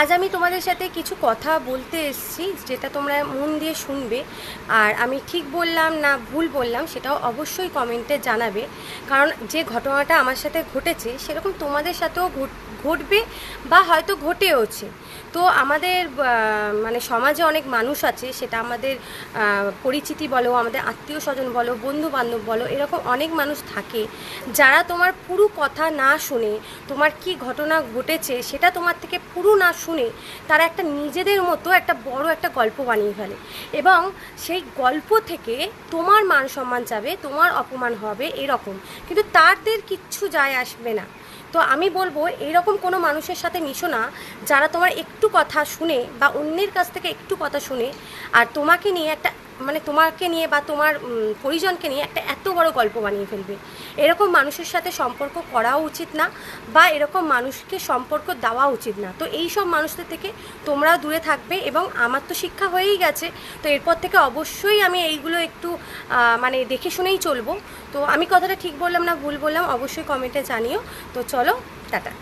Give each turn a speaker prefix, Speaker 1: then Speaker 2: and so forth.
Speaker 1: আজ আমি তোমাদের সাথে কিছু কথা বলতে এসেছি, যেটা তোমরা মন দিয়ে শুনবে। আর আমি ঠিক বললাম না ভুল বললাম, সেটাও অবশ্যই কমেন্টে জানাবে। কারণ যে ঘটনাটা আমার সাথে ঘটেছে, সেরকম তোমাদের সাথেও ঘটবে বা হয়তো ঘটেওছে। তো আমাদের মানে সমাজে অনেক মানুষ আছে, সেটা আমাদের পরিচিতি বলো, আমাদের আত্মীয় স্বজন বলো বন্ধু বান্ধব বলো, এরকম অনেক মানুষ থাকে, যারা তোমার পুরো কথা না শুনে, তোমার কি ঘটনা ঘটেছে সেটা তোমার থেকে পুরো না শুনে, তারা একটা নিজেদের মতো একটা বড় একটা গল্প বানিয়ে ফেলে। এবং সেই গল্প থেকে তোমার মান সম্মান যাবে, তোমার অপমান হবে, এরকম। কিন্তু তাদের কিচ্ছু যায় আসবে না। তো আমি বলব, এইরকম কোনো মানুষের সাথে মিশো না, যারা তোমার একটু কথা শুনে বা অন্যের কাছ থেকে একটু কথা শুনে আর তোমাকে নিয়ে একটা মানে তোমাকে নিয়ে বা তোমার পরিজনকে নিয়ে একটা এত বড় গল্প বানিয়ে ফেলবে। এরকম মানুষের সাথে সম্পর্ক করাও উচিত না বা এরকম মানুষকে সম্পর্ক দেওয়া উচিত না। তো এই সব মানুষদের থেকে তোমরাও দূরে থাকবে এবং আমার তো শিক্ষা হয়েই গেছে। তো এরপর থেকে অবশ্যই আমি এইগুলো একটু মানে দেখে শুনেই চলবো। তো আমি কথাটা ঠিক বললাম না, ভুল বললাম, অবশ্যই কমেন্টে জানিও। তো চলো, টাটা।